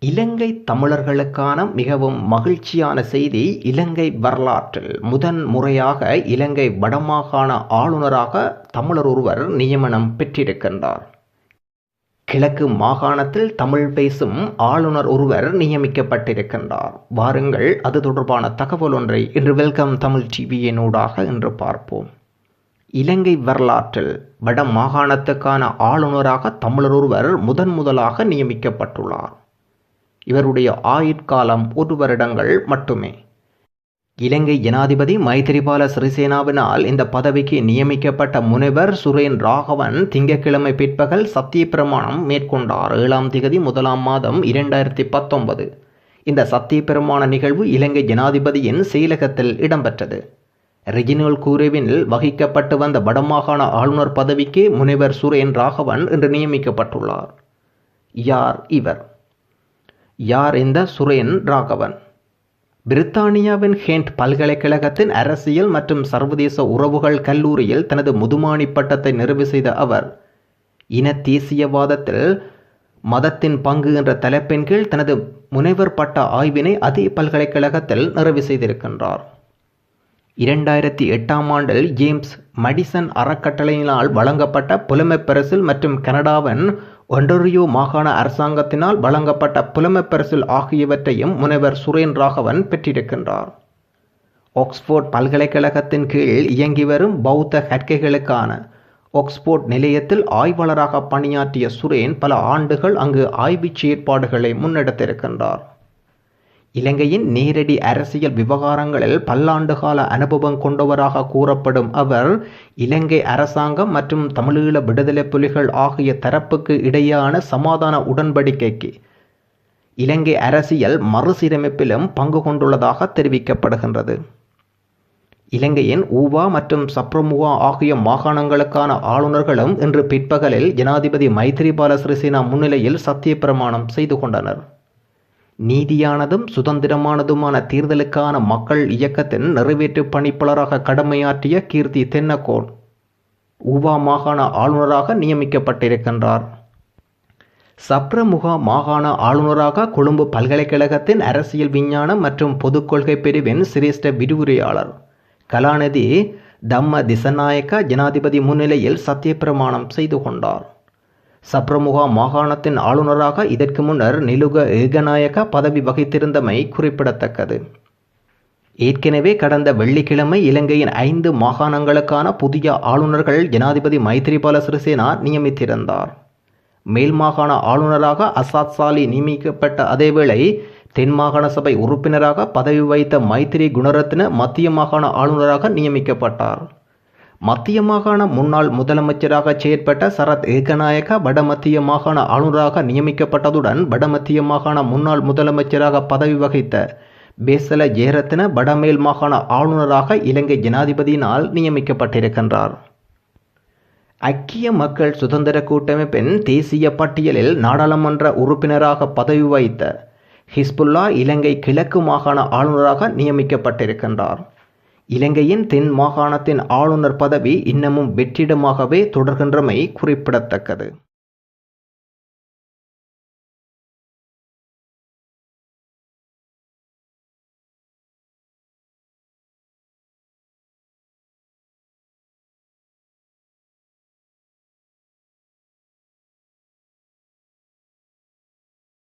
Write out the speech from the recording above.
இலங்கை தமிழர்களுக்கான மிகவும் மகிழ்ச்சியான செய்தி இலங்கை வரலாற்றில். முதன் முறையாக இலங்கை வடமாகாண ஆளுநராக தமிழர் ஒருவர் நியமனம் பெற்றிருக்கின்றார். கிழக்கு மாகாணத்தில் தமிழ் பேசும் ஆளுநர் ஒருவர் நியமிக்கப்பட்டிருக்கின்றார். வாருங்கள் அது தொடர்பான தகவல் ஒன்றை இன்று வெல்கம் தமிழ் டிவியினூடாக இன்று பார்ப்போம். இலங்கை வரலாற்றில் வட மாகாணத்துக்கான ஆளுநராக தமிழர் ஒருவர் முதன் முதலாக நியமிக்கப்பட்டுள்ளார். இவருடைய ஆயுட்காலம் ஒரு வருடங்கள் மட்டுமே. இலங்கை ஜனாதிபதி மைத்திரிபால சிறிசேனாவினால் இந்த பதவிக்கு நியமிக்கப்பட்ட முனைவர் சுரேன் ராகவன் திங்கட்கிழமை பிற்பகல் சத்தியப்பிரமாணம் மேற்கொண்டார். ஏழாம் திகதி முதலாம் மாதம் இரண்டாயிரத்தி பத்தொன்பது. இந்த சத்தியப்பிரமாண நிகழ்வு இலங்கை ஜனாதிபதியின் செயலகத்தில் இடம்பெற்றது. ரெஜினல் கூரேவினில் வகிக்கப்பட்டு வந்த வடமாகாண ஆளுநர் பதவிக்கு முனைவர் சுரேன் ராகவன் இன்று நியமிக்கப்பட்டுள்ளார். யார் இவர்? யார் இந்த சுரேன் ராகவன்? பிரித்தானியாவின் ஹேண்ட் பல்கலைக்கழகத்தின் அரசியல் மற்றும் சர்வதேச உறவுகள் கல்லூரியில் தனது முதுமானி பட்டத்தை நிறைவு செய்த அவர் இன தேசியவாதத்தில் மதத்தின் பங்கு என்ற தலைப்பின் கீழ் தனது முனைவர் பட்ட ஆய்வினை அதே பல்கலைக்கழகத்தில் நிறைவு செய்திருக்கின்றார். இரண்டாயிரத்தி எட்டாம் ஆண்டில் ஜேம்ஸ் மடிசன் அறக்கட்டளையினால் வழங்கப்பட்ட புலமைப்பரிசில் மற்றும் கனடாவின் ஒன்டரியோ மாகாண அரசாங்கத்தினால் வழங்கப்பட்ட புலமைப்பரிசில் ஆகியவற்றையும் முனைவர் சுரேன் ராகவன் பெற்றிருக்கின்றார். ஆக்ஸ்போர்ட் பல்கலைக்கழகத்தின் கீழ் இயங்கி வரும் பௌத்த கற்கைகளுக்கான ஆக்ஸ்போர்ட் நிலையத்தில் ஆய்வாளராக பணியாற்றிய சுரேன் பல ஆண்டுகள் அங்கு ஆய்வுச் செயற்பாடுகளை முன்னெடுத்திருக்கின்றார். இலங்கையின் நேரடி அரசியல் விவகாரங்களில் பல்லாண்டுகால அனுபவம் கொண்டவராக கூறப்படும் அவர் இலங்கை அரசாங்கம் மற்றும் தமிழீழ விடுதலை புலிகள் ஆகிய தரப்புக்கு இடையான சமாதான உடன்படிக்கைக்கு இலங்கை அரசியல் மறுசீரமைப்பிலும் பங்கு கொண்டுள்ளதாக தெரிவிக்கப்படுகின்றது. இலங்கையின் ஊவா மற்றும் சப்ரமுவா ஆகிய மாகாணங்களுக்கான ஆளுநர்களும் இன்று பிற்பகலில் ஜனாதிபதி மைத்திரிபால சிறிசேனா முன்னிலையில் சத்திய பிரமாணம் செய்து கொண்டனர். நீதியானதும் சுதந்திரமானதுமான தேர்தலுக்கான மக்கள் இயக்கத்தின் நிறைவேற்று பணிப்பாளராக கடமையாற்றிய கீர்த்தி தென்னகோன் ஊவா மாகாண ஆளுநராக நியமிக்கப்பட்டிருக்கின்றார். சப்ரமுகா மாகாண ஆளுநராக கொழும்பு பல்கலைக்கழகத்தின் அரசியல் விஞ்ஞானம் மற்றும் பொதுக்கொள்கை பிரிவின் சிரேஷ்ட விரிவுரையாளர். கலாநிதி தம்ம திசநாயக்க ஜனாதிபதி முன்னிலையில் சத்தியப்பிரமாணம் செய்து கொண்டார். சப்ரமுகா மாகாணத்தின் ஆளுநராக இதற்கு முன்னர் நிலுக ஏகநாயக பதவி வகித்திருந்தமை குறிப்பிடத்தக்கது. ஏற்கனவே கடந்த வெள்ளிக்கிழமை இலங்கையின் ஐந்து மாகாணங்களுக்கான புதிய ஆளுநர்கள் ஜனாதிபதி மைத்திரிபால சிறிசேனா நியமித்திருந்தார். மேல் மாகாண ஆளுநராக அசாத் சாலி நியமிக்கப்பட்ட அதேவேளை தென் மாகாண சபை உறுப்பினராக பதவி வைத்த மைத்திரி குணரத்ன மத்திய மாகாண ஆளுநராக நியமிக்கப்பட்டார். மத்திய மாகாண முன்னாள் முதலமைச்சராக செயற்பட்ட சரத் ஏகநாயக வடமத்திய மாகாண ஆளுநராக நியமிக்கப்பட்டதுடன் வடமத்திய மாகாண முன்னாள் முதலமைச்சராக பதவி வகித்த பேசல ஜெயரத்ன வடமேல் மாகாண ஆளுநராக இலங்கை ஜனாதிபதியினால் நியமிக்கப்பட்டிருக்கின்றார். ஐக்கிய மக்கள் சுதந்திர கூட்டமைப்பின் தேசிய பட்டியலில் நாடாளுமன்ற உறுப்பினராக பதவி வைத்த ஹிஸ்புல்லா இலங்கை கிழக்கு மாகாண ஆளுநராக நியமிக்கப்பட்டிருக்கின்றார். இலங்கையின் தென் மாகாணத்தின் ஆளுநர் பதவி இன்னமும் வெற்றிடமாகவே தொடர்கின்றமை குறிப்பிடத்தக்கது.